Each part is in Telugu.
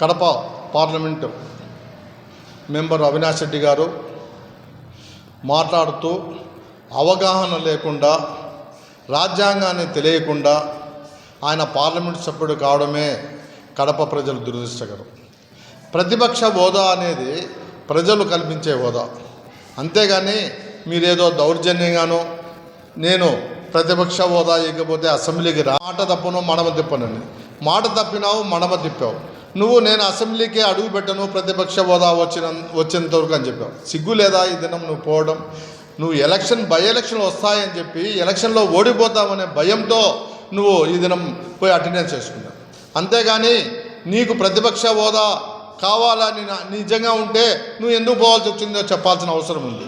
కడప పార్లమెంటు మెంబర్ అవినాష్ రెడ్డి గారు మాట్లాడుతూ అవగాహన లేకుండా రాజ్యాంగాన్ని తెలియకుండా ఆయన పార్లమెంట్ సభ్యుడు కావడమే కడప ప్రజలు దురదృష్టకరం ప్రతిపక్ష హోదా అనేది ప్రజలు కల్పించే హోదా. అంతేగాని మీరేదో దౌర్జన్యంగానో నేను ప్రతిపక్ష హోదా ఇకపోతే అసెంబ్లీకి రా. మాట తప్పను మడమ తిప్పనని. మాట తప్పినావు మడమ తిప్పావు. నువ్వు నేను అసెంబ్లీకి అడుగు పెట్టను ప్రతిపక్ష హోదా వచ్చిన వచ్చేంత వరకు అని చెప్పావు. సిగ్గు లేదా ఈ దినం నువ్వు పోవడం? నువ్వు ఎలక్షన్ బై ఎలక్షన్లు వస్తాయని చెప్పి ఎలక్షన్లో ఓడిపోతామనే భయంతో నువ్వు ఈ దినం పోయి అటెండెన్స్ చేసుకున్నావు. అంతేగాని నీకు ప్రతిపక్ష హోదా కావాలని నా- నిజంగా ఉంటే నువ్వు ఎందుకు పోవాల్సి వచ్చిందో చెప్పాల్సిన అవసరం ఉంది.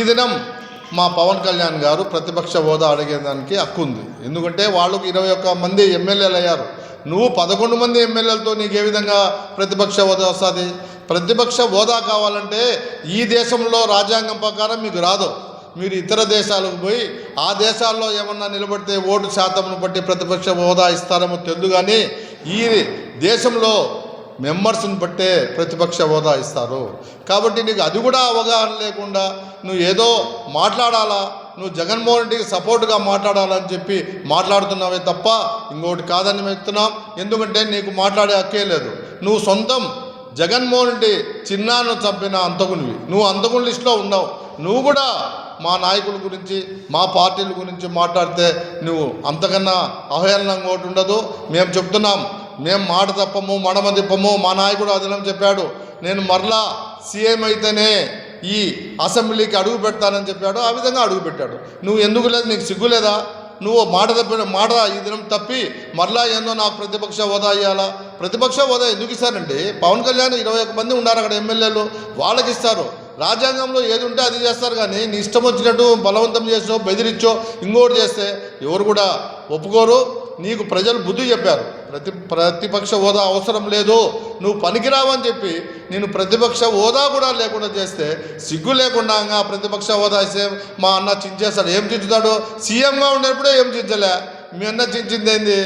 ఈ దినం మా పవన్ కళ్యాణ్ గారు ప్రతిపక్ష హోదా అడిగేదానికి హక్కు ఉంది. ఎందుకంటే వాళ్ళకు ఇరవై ఒక్క మంది ఎమ్మెల్యేలు అయ్యారు. నువ్వు పదకొండు మంది ఎమ్మెల్యేలతో నీకు ఏ విధంగా ప్రతిపక్ష హోదా వస్తుంది? ప్రతిపక్ష హోదా కావాలంటే ఈ దేశంలో రాజ్యాంగం ప్రకారం మీకు రాదు. మీరు ఇతర దేశాలకు పోయి ఆ దేశాల్లో ఏమన్నా నిలబడితే ఓటు శాతంను బట్టి ప్రతిపక్ష హోదా ఇస్తారేమో తెలుదు కానీ ఈ దేశంలో మెంబర్స్ని బట్టే ప్రతిపక్ష హోదా ఇస్తారు. కాబట్టి నీకు అది కూడా అవగాహన లేకుండా నువ్వు ఏదో మాట్లాడాలా నువ్వు జగన్మోహన్ రెడ్డికి సపోర్ట్గా మాట్లాడాలని చెప్పి మాట్లాడుతున్నావే తప్ప ఇంకోటి కాదని చెప్తున్నాం. ఎందుకంటే నీకు మాట్లాడే హక్కే లేదు. నువ్వు సొంతం జగన్మోహన్ రెడ్డి చిన్నాను చంపిన అంతకునివి. నువ్వు అంతకుని లిస్టులో ఉన్నావు. నువ్వు కూడా మా నాయకుల గురించి మా పార్టీల గురించి మాట్లాడితే నువ్వు అంతకన్నా అవహేళనంగా ఒకటి ఉండదు. మేము చెప్తున్నాం మేము మాట తప్పము మడమ తిప్పము మా నాయకుడు అదనం చెప్పాడు. నేను మరలా సీఎం అయితేనే ఈ అసెంబ్లీకి అడుగు పెడతానని చెప్పాడు ఆ విధంగా అడుగు పెట్టాడు. నువ్వు ఎందుకు లేదు నీకు సిగ్గు లేదా? నువ్వు మాట తప్పిన మాట ఈ దినం తప్పి మరలా ఏందో నాకు ప్రతిపక్ష హోదా ఇవ్వాలా ప్రతిపక్ష హోదా ఎందుకు ఇస్తారండి? పవన్ కళ్యాణ్ ఇరవై ఒక్క మంది ఉన్నారు అక్కడ ఎమ్మెల్యేలు వాళ్ళకి ఇస్తారు. రాజ్యాంగంలో ఏది ఉంటే అది చేస్తారు కానీ నీ ఇష్టం వచ్చినట్టు బలవంతం చేసో బెదిరించో ఇంకోటి చేస్తే ఎవరు కూడా ఒప్పుకోరు. నీకు ప్రజలు బుద్ధి చెప్పారు. ప్రతి ప్రతిపక్ష హోదా అవసరం లేదు. నువ్వు పనికిరావని చెప్పి నేను ప్రతిపక్ష హోదా కూడా లేకుండా చేస్తే సిగ్గు లేకుండా ప్రతిపక్ష హోదా ఇస్తే మా అన్న చించేస్తాడు. ఏం చించుతాడు? సీఎంగా ఉండేప్పుడే ఏం చించలే? మీ అన్న చించింది ఏంది?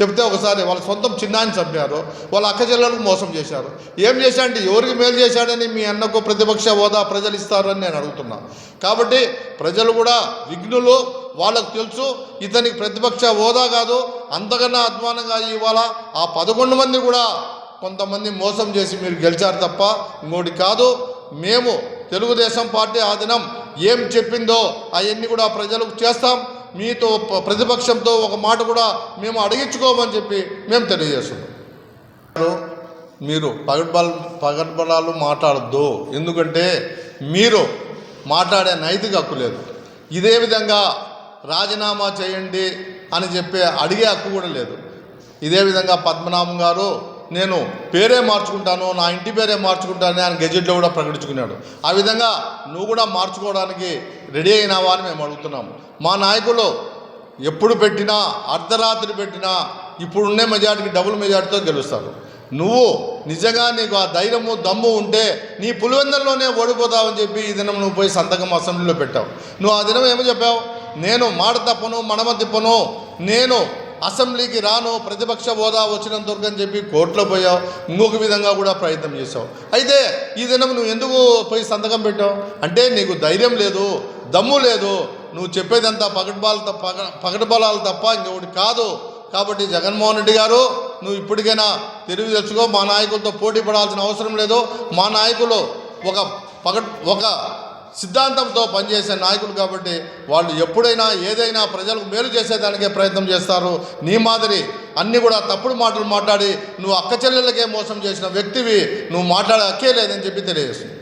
చెప్తే ఒకసారి వాళ్ళ సొంతం చిన్నాన్ని చంపారు. వాళ్ళ అక్క చెల్లెలకు మోసం చేశారు. ఏం చేశాడంటే ఎవరికి మేలు చేశాడని మీ అన్నకు ప్రతిపక్ష హోదా ప్రజలు ఇస్తారని నేను అడుగుతున్నాను కాబట్టి ప్రజలు కూడా విఘ్నులు వాళ్ళకు తెలుసు ఇతనికి ప్రతిపక్ష హోదా కాదు అంతకన్నా అధ్వానంగా ఇవాళ ఆ పదకొండు మంది కూడా కొంతమంది మోసం చేసి మీరు గెలిచారు తప్ప ఇంకోటి కాదు. మేము తెలుగుదేశం పార్టీ ఆధీనం ఏం చెప్పిందో అవన్నీ కూడా ప్రజలకు చేస్తాం. మీతో ప్రతిపక్షంతో ఒక మాట కూడా మేము అడిగించుకోమని చెప్పి మేము తెలియజేస్తున్నాం. మీరు పగడ్బల్ పగడ్బలాలు మాట్లాడద్దు. ఎందుకంటే మీరు మాట్లాడే నైతిక హక్కు లేదు. ఇదే విధంగా రాజీనామా చేయండి అని చెప్పి అడిగే హక్కు కూడా లేదు. ఇదే విధంగా పద్మనాభం గారు నేను పేరే మార్చుకుంటాను నా ఇంటి పేరే మార్చుకుంటానని ఆయన గెజెట్లో కూడా ప్రకటించుకున్నాడు. ఆ విధంగా నువ్వు కూడా మార్చుకోవడానికి రెడీ అయినావా అని మేము అడుగుతున్నాము మా నాయకులు ఎప్పుడు పెట్టినా అర్ధరాత్రి పెట్టినా ఇప్పుడున్నే మెజార్టీకి డబుల్ మెజార్టీతో గెలుస్తారు. నువ్వు నిజంగా నీకు ఆ ధైర్యము దమ్ము ఉంటే నీ పులివెందల్లోనే ఓడిపోతావని చెప్పి ఈ దినం నువ్వు పోయి సంతకం అసెంబ్లీలో పెట్టావు. నువ్వు ఆ దినం ఏమో చెప్పావు? నేను మాట తప్పను మడమ తిప్పను నేను అసెంబ్లీకి రాను ప్రతిపక్ష హోదా వచ్చినంత వరకు అని చెప్పి కోర్టులో పోయావు. ఇంకొక విధంగా కూడా ప్రయత్నం చేసావు అయితే ఈ దినం నువ్వు ఎందుకు పోయి సంతకం పెట్టావు? అంటే నీకు ధైర్యం లేదు దమ్ము లేదు. నువ్వు చెప్పేదంతా పగడ్బాలు తప్ప పగ తప్ప ఇంకొకటి కాదు. కాబట్టి జగన్మోహన్ రెడ్డి గారు నువ్వు ఇప్పటికైనా తెలివి తెచ్చుకో. మా నాయకులతో పోటీ పడాల్సిన అవసరం లేదు. మా నాయకులు ఒక పగ ఒక సిద్ధాంతంతో పనిచేసే నాయకులు కాబట్టి వాళ్ళు ఎప్పుడైనా ఏదైనా ప్రజలకు మేలు చేసేదానికే ప్రయత్నం చేస్తారు. నీ మాదిరి అన్నీ కూడా తప్పుడు మాటలు మాట్లాడి నువ్వు అక్క చెల్లెళ్ళకే మోసం చేసిన వ్యక్తివి నువ్వు మాట్లాడే హక్కే లేదని చెప్పి తెలియజేస్తుంది.